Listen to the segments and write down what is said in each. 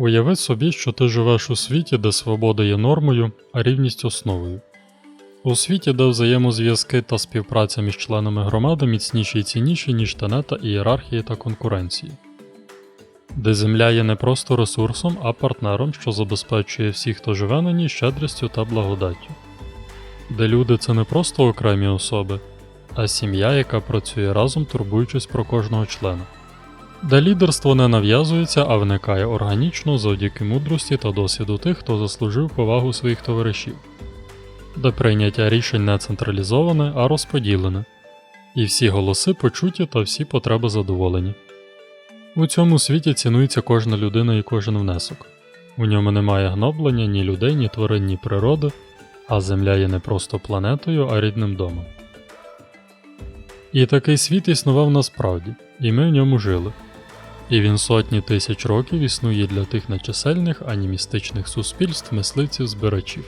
Уяви собі, що ти живеш у світі, де свобода є нормою, а рівність основою. У світі, де взаємозв'язки та співпраця між членами громади міцніші і цінніші, ніж тенета ієрархії та конкуренції. Де земля є не просто ресурсом, а партнером, що забезпечує всіх, хто живе на ній щедрістю та благодаттю. Де люди це не просто окремі особи, а сім'я, яка працює разом, турбуючись про кожного члена. Де лідерство не нав'язується, а виникає органічно завдяки мудрості та досвіду тих, хто заслужив повагу своїх товаришів, де прийняття рішень не централізоване, а розподілене, і всі голоси почуті та всі потреби задоволені. У цьому світі цінується кожна людина і кожен внесок. У ньому немає гноблення ні людей, ні тварин, ні природи, а Земля є не просто планетою, а рідним домом. І такий світ існував насправді, і ми в ньому жили. І він сотні тисяч років існує для тих нечисельних анімістичних суспільств мисливців-збирачів.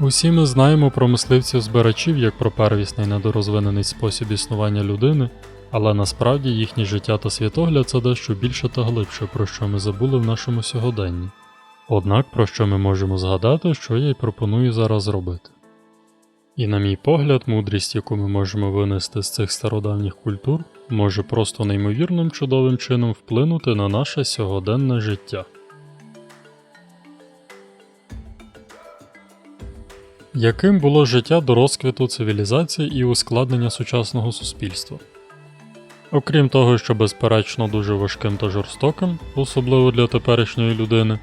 Усі ми знаємо про мисливців-збирачів як про первісний недорозвинений спосіб існування людини, але насправді їхнє життя та світогляд це дещо більше та глибше, про що ми забули в нашому сьогоденні. Однак про що ми можемо згадати, що я й пропоную зараз зробити. І, на мій погляд, мудрість, яку ми можемо винести з цих стародавніх культур, може просто неймовірним чудовим чином вплинути на наше сьогоденне життя. Яким було життя до розквіту цивілізації і ускладнення сучасного суспільства? Окрім того, що безперечно дуже важким та жорстоким, особливо для теперішньої людини,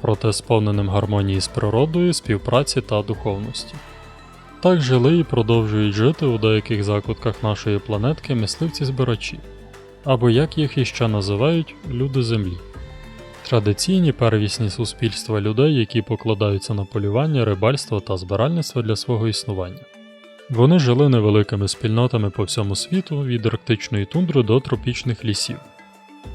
проте сповненим гармонії з природою, співпраці та духовності. Так жили і продовжують жити у деяких закутках нашої планетки мисливці-збирачі, або як їх іще називають люди Землі. Традиційні первісні суспільства людей, які покладаються на полювання, рибальство та збиральництво для свого існування. Вони жили невеликими спільнотами по всьому світу від арктичної тундри до тропічних лісів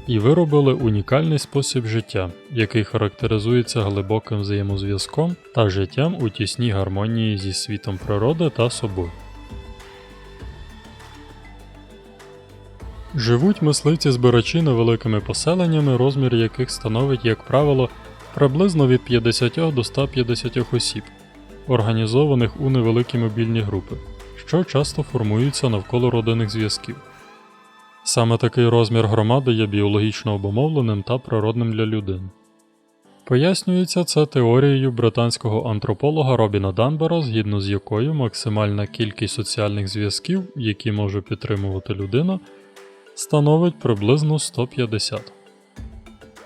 і виробили унікальний спосіб життя, який характеризується глибоким взаємозв'язком та життям у тісній гармонії зі світом природи та собою. Живуть мисливці-збирачі невеликими поселеннями, розмір яких становить, як правило, приблизно від 50 до 150 осіб, організованих у невеликі мобільні групи, що часто формуються навколо родинних зв'язків. Саме такий розмір громади є біологічно обумовленим та природним для людини. Пояснюється це теорією британського антрополога Робіна Данбера, згідно з якою максимальна кількість соціальних зв'язків, які може підтримувати людина, становить приблизно 150.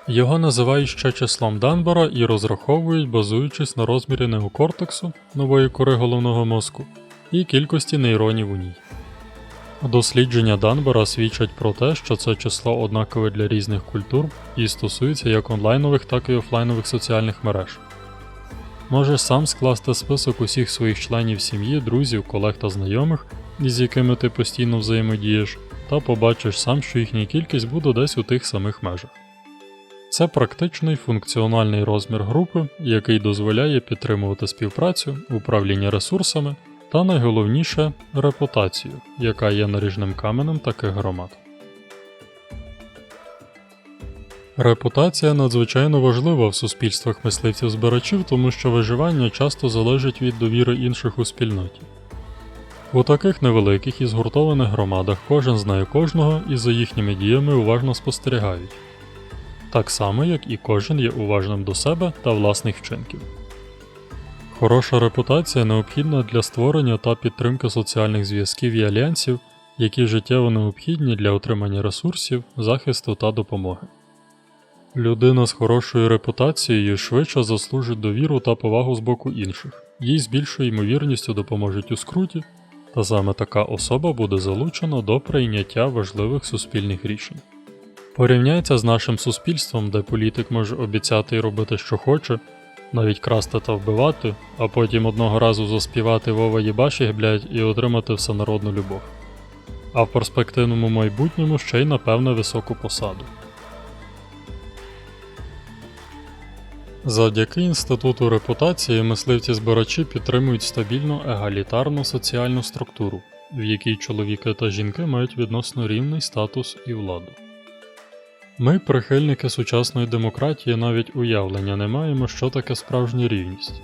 Його називають ще числом Данбера і розраховують, базуючись на розмірі неокортексу нової кори головного мозку і кількості нейронів у ній. Дослідження Данбера свідчать про те, що це число однакове для різних культур і стосується як онлайнових, так і офлайнових соціальних мереж. Можеш сам скласти список усіх своїх членів сім'ї, друзів, колег та знайомих, із якими ти постійно взаємодієш, та побачиш сам, що їхня кількість буде десь у тих самих межах. Це практичний функціональний розмір групи, який дозволяє підтримувати співпрацю, управління ресурсами та найголовніше репутацію, яка є наріжним каменем таких громад. Репутація надзвичайно важлива в суспільствах мисливців-збирачів, тому що виживання часто залежить від довіри інших у спільноті. У таких невеликих і згуртованих громадах кожен знає кожного і за їхніми діями уважно спостерігають, так само як і кожен є уважним до себе та власних вчинків. Хороша репутація необхідна для створення та підтримки соціальних зв'язків і альянсів, які життєво необхідні для отримання ресурсів, захисту та допомоги. Людина з хорошою репутацією швидше заслужить довіру та повагу з боку інших, їй з більшою ймовірністю допоможуть у скруті, та саме така особа буде залучена до прийняття важливих суспільних рішень. Порівняйте з нашим суспільством, де політик може обіцяти і робити, що хоче навіть красти та вбивати, а потім одного разу заспівати Вова Єбаші, блядь, і отримати всенародну любов. А в перспективному майбутньому ще й напевне високу посаду. Завдяки інституту репутації мисливці-збирачі підтримують стабільну егалітарну соціальну структуру, в якій чоловіки та жінки мають відносно рівний статус і владу. Ми, прихильники сучасної демократії, навіть уявлення не маємо, що таке справжня рівність.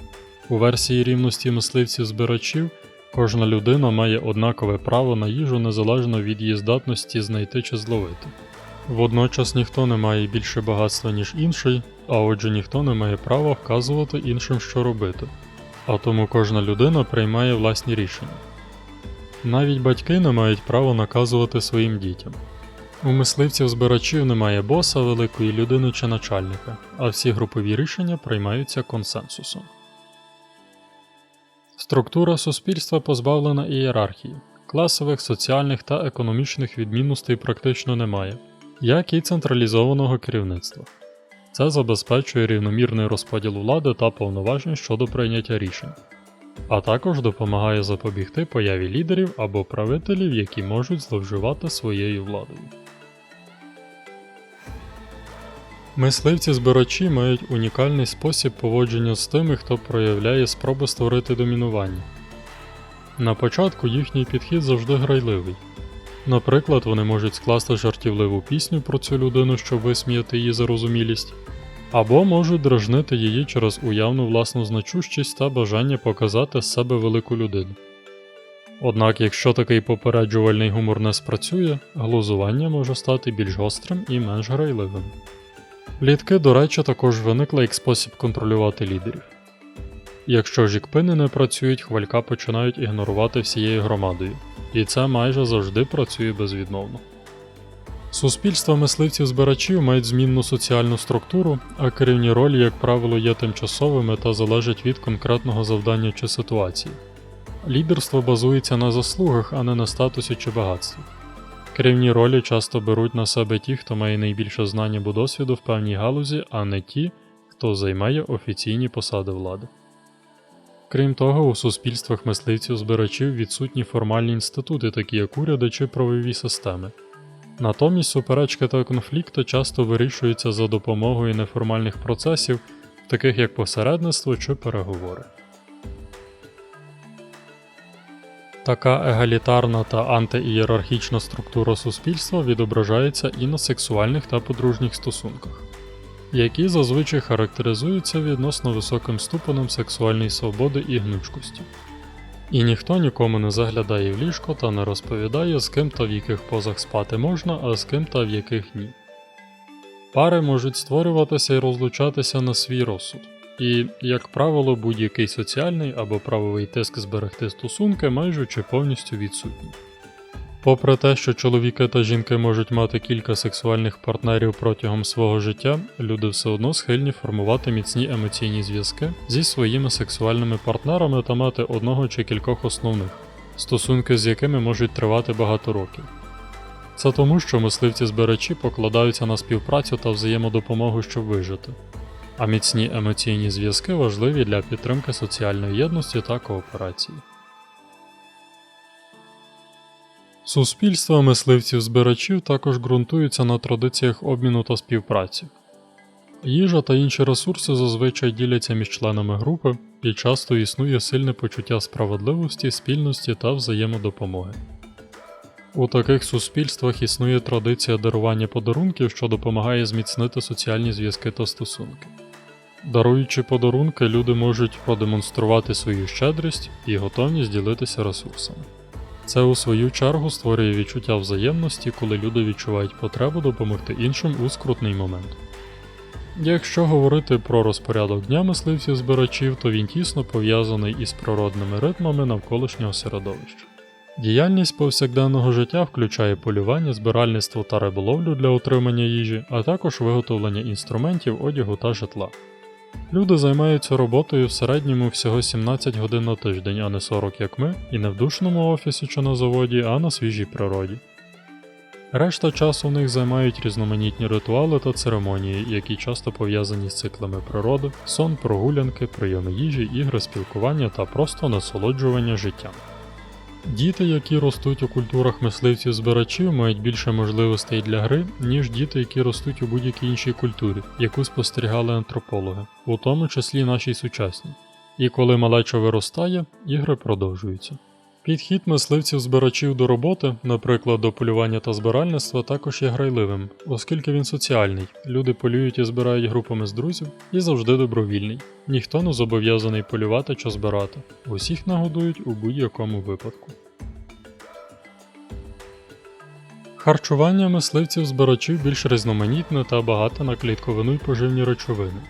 У версії рівності мисливців-збирачів кожна людина має однакове право на їжу незалежно від її здатності знайти чи зловити. Водночас ніхто не має більше багатства, ніж інший, а отже ніхто не має права вказувати іншим, що робити, а тому кожна людина приймає власні рішення. Навіть батьки не мають права наказувати своїм дітям. У мисливців-збирачів немає боса, великої людини чи начальника, а всі групові рішення приймаються консенсусом. Структура суспільства позбавлена ієрархії, класових, соціальних та економічних відмінностей практично немає, як і централізованого керівництва. Це забезпечує рівномірний розподіл влади та повноважень щодо прийняття рішень, а також допомагає запобігти появі лідерів або правителів, які можуть зловживати своєю владою. Мисливці-збирачі мають унікальний спосіб поводження з тими, хто проявляє спроби створити домінування. На початку їхній підхід завжди грайливий. Наприклад, вони можуть скласти жартівливу пісню про цю людину, щоб висміяти її зарозумілість, або можуть дражнити її через уявну власну значущість та бажання показати з себе велику людину. Однак, якщо такий попереджувальний гумор не спрацює, глузування може стати більш гострим і менш грайливим. Плітки, до речі, також виникли як спосіб контролювати лідерів. Якщо ж ікпини не працюють, хвалька починають ігнорувати всією громадою, і це майже завжди працює безвідмовно. Суспільства мисливців-збирачів мають змінну соціальну структуру, а керівні ролі, як правило, є тимчасовими та залежать від конкретного завдання чи ситуації. Лідерство базується на заслугах, а не на статусі чи багатстві. Керівні ролі часто беруть на себе ті, хто має найбільше знань або досвіду в певній галузі, а не ті, хто займає офіційні посади влади. Крім того, у суспільствах мисливців-збирачів відсутні формальні інститути, такі як уряди чи правові системи. Натомість суперечки та конфлікти часто вирішуються за допомогою неформальних процесів, таких як посередництво чи переговори. Така егалітарна та антиієрархічна структура суспільства відображається і на сексуальних та подружніх стосунках, які зазвичай характеризуються відносно високим ступенем сексуальної свободи і гнучкості. І ніхто нікому не заглядає в ліжко та не розповідає, з ким та в яких позах спати можна, а з ким та в яких ні. Пари можуть створюватися і розлучатися на свій розсуд. І, як правило, будь-який соціальний або правовий тиск зберегти стосунки майже чи повністю відсутній. Попри те, що чоловіки та жінки можуть мати кілька сексуальних партнерів протягом свого життя, люди все одно схильні формувати міцні емоційні зв'язки зі своїми сексуальними партнерами та мати одного чи кількох основних, стосунки з якими можуть тривати багато років. Це тому, що мисливці-збирачі покладаються на співпрацю та взаємодопомогу, щоб вижити а міцні емоційні зв'язки важливі для підтримки соціальної єдності та кооперації. Суспільства мисливців-збирачів також ґрунтуються на традиціях обміну та співпраці. Їжа та інші ресурси зазвичай діляться між членами групи, і часто існує сильне почуття справедливості, спільності та взаємодопомоги. У таких суспільствах існує традиція дарування подарунків, що допомагає зміцнити соціальні зв'язки та стосунки. Даруючи подарунки, люди можуть продемонструвати свою щедрість і готовність ділитися ресурсами. Це у свою чергу створює відчуття взаємності, коли люди відчувають потребу допомогти іншим у скрутний момент. Якщо говорити про розпорядок дня мисливців збирачів, то він тісно пов'язаний із природними ритмами навколишнього середовища. Діяльність повсякденного життя включає полювання, збиральництво та риболовлю для отримання їжі, а також виготовлення інструментів, одягу та житла. Люди займаються роботою в середньому всього 17 годин на тиждень, а не 40 як ми, і не в душному офісі чи на заводі, а на свіжій природі. Решта часу в них займають різноманітні ритуали та церемонії, які часто пов'язані з циклами природи, сон, прогулянки, прийоми їжі, ігри, спілкування та просто насолоджування життям. Діти, які ростуть у культурах мисливців-збирачів, мають більше можливостей для гри, ніж діти, які ростуть у будь-якій іншій культурі, яку спостерігали антропологи, у тому числі нашій сучасній. І коли малеча виростає, ігри продовжуються. Підхід мисливців-збирачів до роботи, наприклад, до полювання та збиральництва, також є грайливим, оскільки він соціальний. Люди полюють і збирають групами з друзів і завжди добровільний. Ніхто не зобов'язаний полювати чи збирати. Усіх нагодують у будь-якому випадку. Харчування мисливців-збирачів більш різноманітне та багате на клітковину й поживні речовини.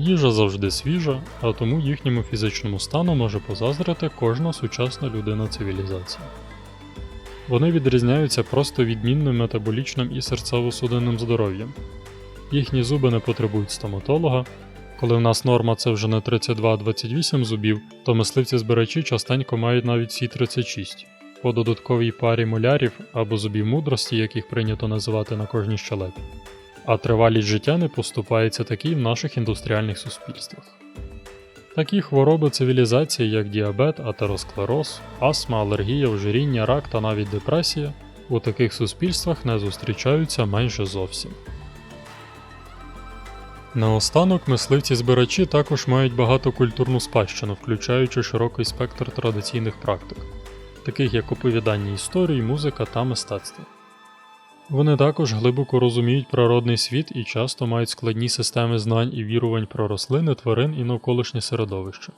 Їжа завжди свіжа, а тому їхньому фізичному стану може позаздрити кожна сучасна людина цивілізації. Вони відрізняються просто відмінним метаболічним і серцево-судинним здоров'ям. Їхні зуби не потребують стоматолога. Коли в нас норма це вже не 32-28 зубів, то мисливці-збирачі частенько мають навіть всі 36 по додатковій парі молярів або зубів мудрості, яких прийнято називати на кожній щелепі. А тривалість життя не поступається такій в наших індустріальних суспільствах. Такі хвороби цивілізації, як діабет, атеросклероз, астма, алергія, ожиріння, рак та навіть депресія, у таких суспільствах не зустрічаються майже зовсім. Наостанок мисливці-збирачі також мають багато культурну спадщину, включаючи широкий спектр традиційних практик, таких як оповідання історій, музика та мистецтво. Вони також глибоко розуміють природний світ і часто мають складні системи знань і вірувань про рослини, тварин і навколишнє середовище.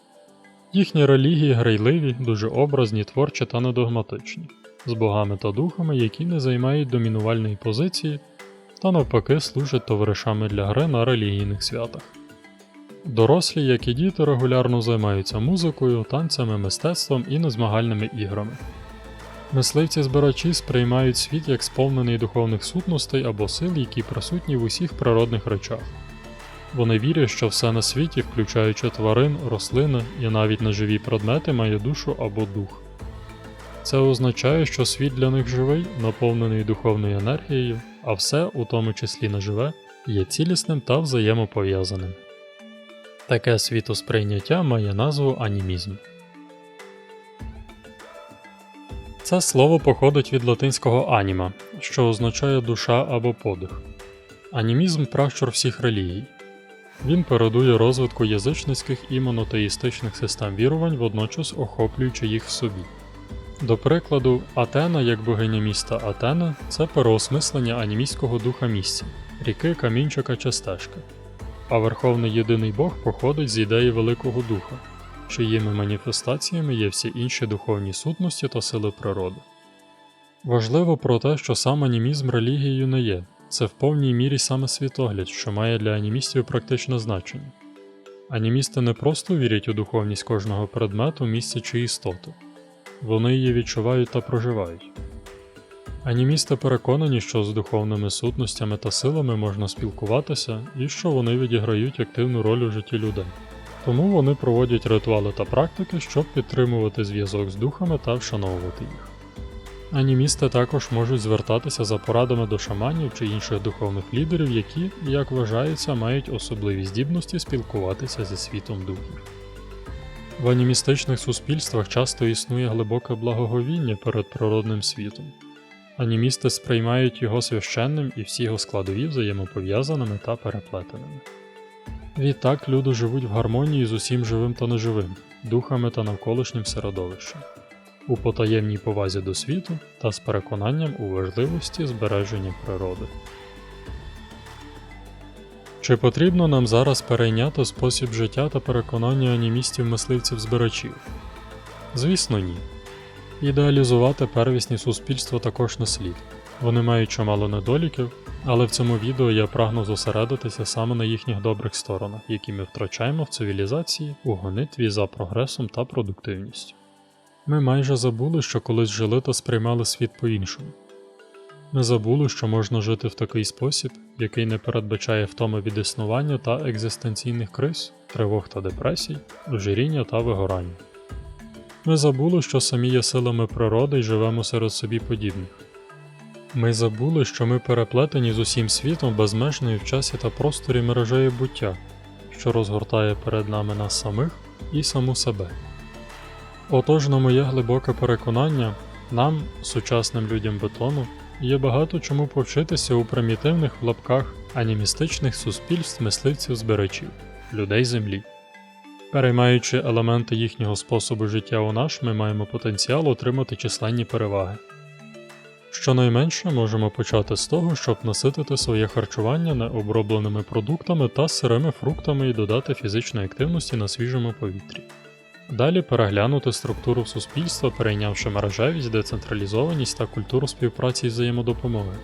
Їхні релігії грайливі, дуже образні, творчі та недогматичні, з богами та духами, які не займають домінувальної позиції та навпаки служать товаришами для гри на релігійних святах. Дорослі, як і діти, регулярно займаються музикою, танцями, мистецтвом і незмагальними іграми. Мисливці-збирачі сприймають світ як сповнений духовних сутностей або сил, які присутні в усіх природних речах. Вони вірять, що все на світі, включаючи тварин, рослини і навіть неживі предмети, має душу або дух. Це означає, що світ для них живий, наповнений духовною енергією, а все, у тому числі неживе, є цілісним та взаємопов'язаним. Таке світосприйняття має назву анімізм. Це слово походить від латинського аніма, що означає душа або подих. Анімізм пращур всіх релігій. Він передує розвитку язичницьких і монотеїстичних систем вірувань, водночас охоплюючи їх в собі. До прикладу, Атена як богиня міста Атена це переосмислення анімістського духа місця, ріки, камінчика чи стежки. А Верховний єдиний Бог походить з ідеї Великого Духа, чиїми маніфестаціями є всі інші духовні сутності та сили природи. Важливо про те, що сам анімізм релігією не є, це в повній мірі саме світогляд, що має для анімістів практичне значення. Анімісти не просто вірять у духовність кожного предмету, місця чи істоти, вони її відчувають та проживають. Анімісти переконані, що з духовними сутностями та силами можна спілкуватися і що вони відіграють активну роль у житті людей. Тому вони проводять ритуали та практики, щоб підтримувати зв'язок з духами та вшановувати їх. Анімісти також можуть звертатися за порадами до шаманів чи інших духовних лідерів, які, як вважається, мають особливі здібності спілкуватися зі світом духів. В анімістичних суспільствах часто існує глибоке благоговіння перед природним світом. Анімісти сприймають його священним і всі його складові взаємопов'язаними та переплетеними. Відтак люди живуть в гармонії з усім живим та неживим, духами та навколишнім середовищем, у потаємній повазі до світу та з переконанням у важливості збереження природи. Чи потрібно нам зараз перейняти спосіб життя та переконання анімістів-мисливців-збирачів? Звісно, ні. Ідеалізувати первісні суспільства також не слід. Вони мають чимало недоліків, але в цьому відео я прагну зосередитися саме на їхніх добрих сторонах, які ми втрачаємо в цивілізації у гонитві за прогресом та продуктивністю. Ми майже забули, що колись жили та сприймали світ по-іншому. Ми забули, що можна жити в такий спосіб, який не передбачає втоми від існування та екзистенційних криз, тривог та депресій, ожиріння та вигорання. Ми забули, що самі є силами природи і живемо серед собі подібних. Ми забули, що ми переплетені з усім світом безмежною в часі та просторі мережею буття, що розгортає перед нами нас самих і саму себе. Отож, на моє глибоке переконання, нам, сучасним людям бетону, є багато чому повчитися у примітивних в лапках анімістичних суспільств мисливців збирачів, людей землі. Переймаючи елементи їхнього способу життя у наш, ми маємо потенціал отримати численні переваги. Щонайменше можемо почати з того, щоб наситити своє харчування необробленими продуктами та сирими фруктами і додати фізичної активності на свіжому повітрі. Далі переглянути структуру суспільства, перейнявши мережевість, децентралізованість та культуру співпраці і взаємодопомоги.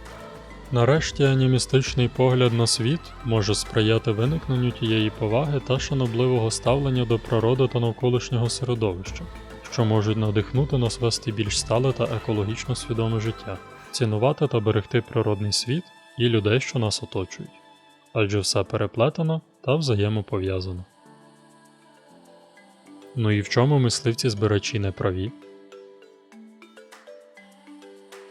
Нарешті анімістичний погляд на світ може сприяти виникненню тієї поваги та шанобливого ставлення до природи та навколишнього середовища, що можуть надихнути нас вести більш стале та екологічно свідоме життя, цінувати та берегти природний світ і людей, що нас оточують, адже все переплетено та взаємопов'язано. Ну і в чому мисливці збирачі не праві?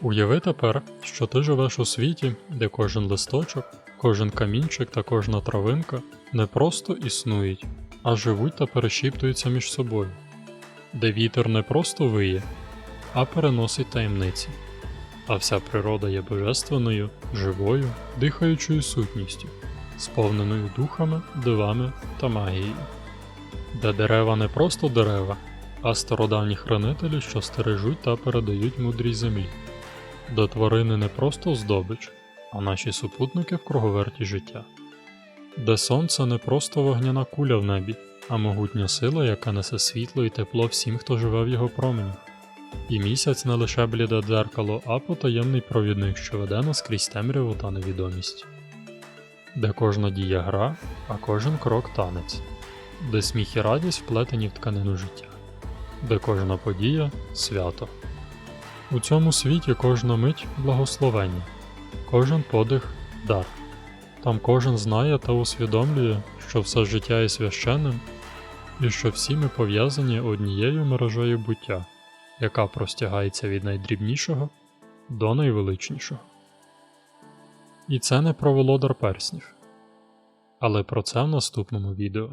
Уяви тепер, що ти живеш у світі, де кожен листочок, кожен камінчик та кожна травинка не просто існують, а живуть та перешіптуються між собою, де вітер не просто виє, а переносить таємниці, а вся природа є божественною, живою, дихаючою сутністю, сповненою духами, дивами та магією, де дерева не просто дерева, а стародавні хранителі, що стережуть та передають мудрість землі. Де тварини не просто здобич, а наші супутники в круговерті життя, де сонце не просто вогняна куля в небі, а могутня сила, яка несе світло і тепло всім, хто живе в його променях. І місяць не лише бліде дзеркало, а потаємний провідник, що веде нас крізь темряву та невідомість, де кожна дія гра, а кожен крок танець, де сміх і радість вплетені в тканину життя, де кожна подія свято. У цьому світі кожна мить благословення, кожен подих дар. Там кожен знає та усвідомлює, що все життя є священним, і що всі ми пов'язані однією мережею буття, яка простягається від найдрібнішого до найвеличнішого. І це не про володар перснів. Але про це в наступному відео.